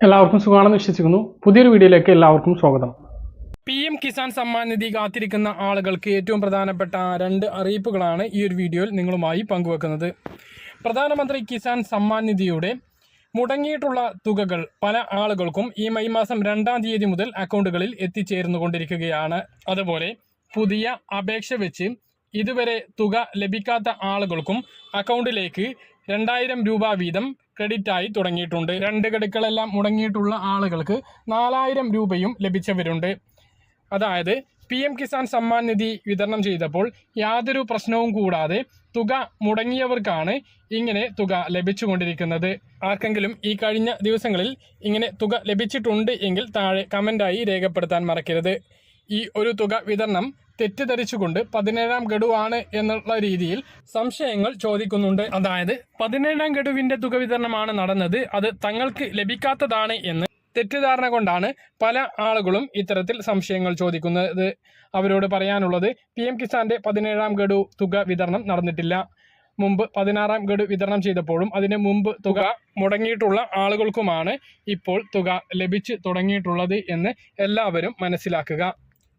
എല്ലാവർക്കും സുഖമാണെന്ന് വിശ്വസിക്കുന്നു. പുതിയൊരു വീഡിയോയിലേക്ക് എല്ലാവർക്കും സ്വാഗതം. പി എം കിസാൻ സമ്മാൻ നിധി കാത്തിരിക്കുന്ന ആളുകൾക്ക് ഏറ്റവും പ്രധാനപ്പെട്ട രണ്ട് അറിയിപ്പുകളാണ് ഈ ഒരു വീഡിയോയിൽ നിങ്ങളുമായി പങ്കുവെക്കുന്നത്. പ്രധാനമന്ത്രി കിസാൻ സമ്മാൻ നിധിയുടെ മുടങ്ങിയിട്ടുള്ള തുകകൾ പല ആളുകൾക്കും ഈ മെയ് മാസം രണ്ടാം തീയതി മുതൽ അക്കൗണ്ടുകളിൽ എത്തിച്ചേർന്നുകൊണ്ടിരിക്കുകയാണ്. അതുപോലെ പുതിയ അപേക്ഷ വെച്ച് ഇതുവരെ തുക ലഭിക്കാത്ത ആളുകൾക്കും അക്കൗണ്ടിലേക്ക് രണ്ടായിരം രൂപ വീതം ക്രെഡിറ്റ് ആയി തുടങ്ങിയിട്ടുണ്ട്. രണ്ട് ഗഡുക്കളെല്ലാം മുടങ്ങിയിട്ടുള്ള ആളുകൾക്ക് നാലായിരം രൂപയും ലഭിച്ചവരുണ്ട്. അതായത് പി എം കിസാൻ സമ്മാൻ നിധി വിതരണം ചെയ്തപ്പോൾ യാതൊരു പ്രശ്നവും കൂടാതെ തുക മുടങ്ങിയവർക്കാണ് ഇങ്ങനെ തുക ലഭിച്ചുകൊണ്ടിരിക്കുന്നത്. ആർക്കെങ്കിലും ഈ കഴിഞ്ഞ ദിവസങ്ങളിൽ ഇങ്ങനെ തുക ലഭിച്ചിട്ടുണ്ട് എങ്കിൽ താഴെ കമന്റായി രേഖപ്പെടുത്താൻ മറക്കരുത്. ഈ ഒരു തുക വിതരണം തെറ്റിദ്ധരിച്ചുകൊണ്ട് പതിനേഴാം ഗഡുവാണ് എന്നുള്ള രീതിയിൽ സംശയങ്ങൾ ചോദിക്കുന്നുണ്ട്. അതായത് പതിനേഴാം ഗഡുവിന്റെ തുക വിതരണമാണ് നടന്നത്. അത് തങ്ങൾക്ക് ലഭിക്കാത്തതാണ് എന്ന് തെറ്റിദ്ധാരണ കൊണ്ടാണ് പല ആളുകളും ഇത്തരത്തിൽ സംശയങ്ങൾ ചോദിക്കുന്നത്. അവരോട് പറയാനുള്ളത് പി എം കിസാന്റെ പതിനേഴാം ഗഡു തുക വിതരണം നടന്നിട്ടില്ല. മുമ്പ് പതിനാറാം ഗഡു വിതരണം ചെയ്തപ്പോഴും അതിന് മുമ്പ് തുക മുടങ്ങിയിട്ടുള്ള ആളുകൾക്കുമാണ് ഇപ്പോൾ തുക ലഭിച്ചു തുടങ്ങിയിട്ടുള്ളത് എന്ന് എല്ലാവരും മനസ്സിലാക്കുക.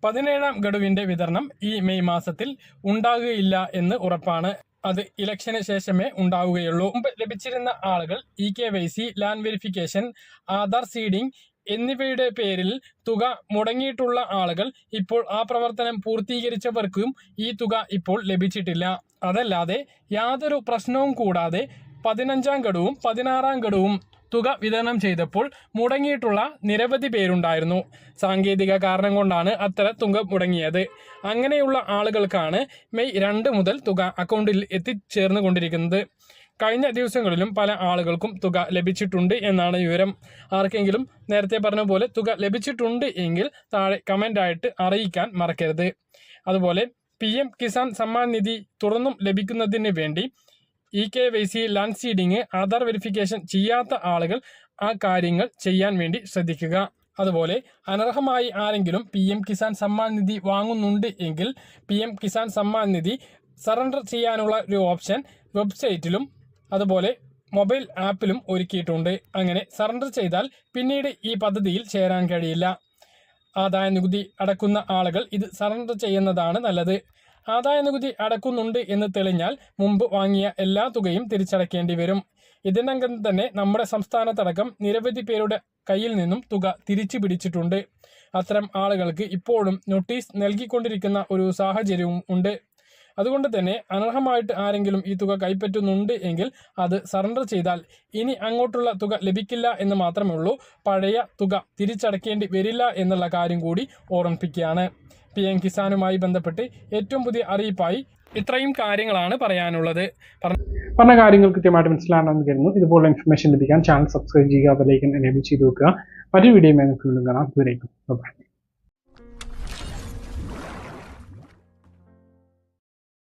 പതിനേഴാം ഗഡുവിന്റെ വിതരണം ഈ മെയ് മാസത്തിൽ ഉണ്ടാകുകയില്ല എന്ന് ഉറപ്പാണ്. അത് ഇലക്ഷന് ശേഷമേ ഉണ്ടാവുകയുള്ളൂ. മുമ്പ് ലഭിച്ചിരുന്ന ആളുകൾ E K Y C land verification Aadhaar seeding എന്നിവയുടെ പേരിൽ തുക മുടങ്ങിയിട്ടുള്ള ആളുകൾ ഇപ്പോൾ ആ പ്രവർത്തനം പൂർത്തീകരിച്ചവർക്കും ഈ തുക ഇപ്പോൾ ലഭിച്ചിട്ടില്ല. അതല്ലാതെ യാതൊരു പ്രശ്നവും കൂടാതെ പതിനഞ്ചാം ഘടവും പതിനാറാം ഗഡുവും തുക വിതരണം ചെയ്തപ്പോൾ മുടങ്ങിയിട്ടുള്ള നിരവധി പേരുണ്ടായിരുന്നു. സാങ്കേതിക കാരണം കൊണ്ടാണ് അത്ര തുക മുടങ്ങിയത്. അങ്ങനെയുള്ള ആളുകൾക്കാണ് മെയ് രണ്ട് മുതൽ തുക അക്കൗണ്ടിൽ എത്തിച്ചേർന്നു കൊണ്ടിരിക്കുന്നത് കഴിഞ്ഞ ദിവസങ്ങളിലും പല ആളുകൾക്കും തുക ലഭിച്ചിട്ടുണ്ട് എന്നാണ് വിവരം. ആർക്കെങ്കിലും നേരത്തെ പറഞ്ഞ പോലെ തുക ലഭിച്ചിട്ടുണ്ട് എങ്കിൽ താഴെ കമന്റായിട്ട് അറിയിക്കാൻ മറക്കരുത്. അതുപോലെ പി എം കിസാൻ സമ്മാൻ നിധി തുറന്നും ലഭിക്കുന്നതിന് വേണ്ടി E K Y C land seeding Aadhaar verification ചെയ്യാത്ത ആളുകൾ ആ കാര്യങ്ങൾ ചെയ്യാൻ വേണ്ടി ശ്രദ്ധിക്കുക. അതുപോലെ അനർഹമായി ആരെങ്കിലും പി എം കിസാൻ സമ്മാൻ നിധി വാങ്ങുന്നുണ്ട് എങ്കിൽ P M Kisan Samman Nidhi surrender ചെയ്യാനുള്ള ഒരു ഓപ്ഷൻ വെബ്സൈറ്റിലും അതുപോലെ മൊബൈൽ ആപ്പിലും ഒരുക്കിയിട്ടുണ്ട്. അങ്ങനെ സറണ്ടർ ചെയ്താൽ പിന്നീട് ഈ പദ്ധതിയിൽ ചേരാൻ കഴിയില്ല. ആദായ നികുതി അടക്കുന്ന ആളുകൾ ഇത് സറണ്ടർ ചെയ്യുന്നതാണ് നല്ലത്. ആദായ നികുതി അടക്കുന്നുണ്ട് എന്ന് തെളിഞ്ഞാൽ മുമ്പ് വാങ്ങിയ എല്ലാ തുകയും തിരിച്ചടക്കേണ്ടി വരും. ഇതിനകം തന്നെ നമ്മുടെ സംസ്ഥാനത്തടക്കം നിരവധി പേരുടെ കയ്യിൽ നിന്നും തുക തിരിച്ചു പിടിച്ചിട്ടുണ്ട്. അത്തരം ആളുകൾക്ക് ഇപ്പോഴും നോട്ടീസ് നൽകിക്കൊണ്ടിരിക്കുന്ന ഒരു സാഹചര്യവും ഉണ്ട്. അതുകൊണ്ട് തന്നെ അനർഹമായിട്ട് ആരെങ്കിലും ഈ തുക കൈപ്പറ്റുന്നുണ്ട് എങ്കിൽ അത് സറണ്ടർ ചെയ്താൽ ഇനി അങ്ങോട്ടുള്ള തുക ലഭിക്കില്ല എന്ന് മാത്രമേ ഉള്ളൂ. പഴയ തുക തിരിച്ചടക്കേണ്ടി വരില്ല എന്നുള്ള കാര്യം കൂടി ഓർമ്മിപ്പിക്കുകയാണ്. പി എം കിസാനുമായി ബന്ധപ്പെട്ട് ഏറ്റവും പുതിയ അറിയിപ്പായി ഇത്രയും കാര്യങ്ങളാണ് പറയാനുള്ളത്. പറഞ്ഞ കാര്യങ്ങൾ കൃത്യമായിട്ട് മനസ്സിലാണെന്ന് കരുതുന്നു. ഇതുപോലുള്ള ഇൻഫർമേഷൻ ലഭിക്കാൻ ചാനൽ സബ്സ്ക്രൈബ് ചെയ്യുക അതിലേക്ക് എനേബിൾ ചെയ്ത് വെക്കുക. മറ്റൊരു വീഡിയോ കാണാം. ഇതുവരേക്കും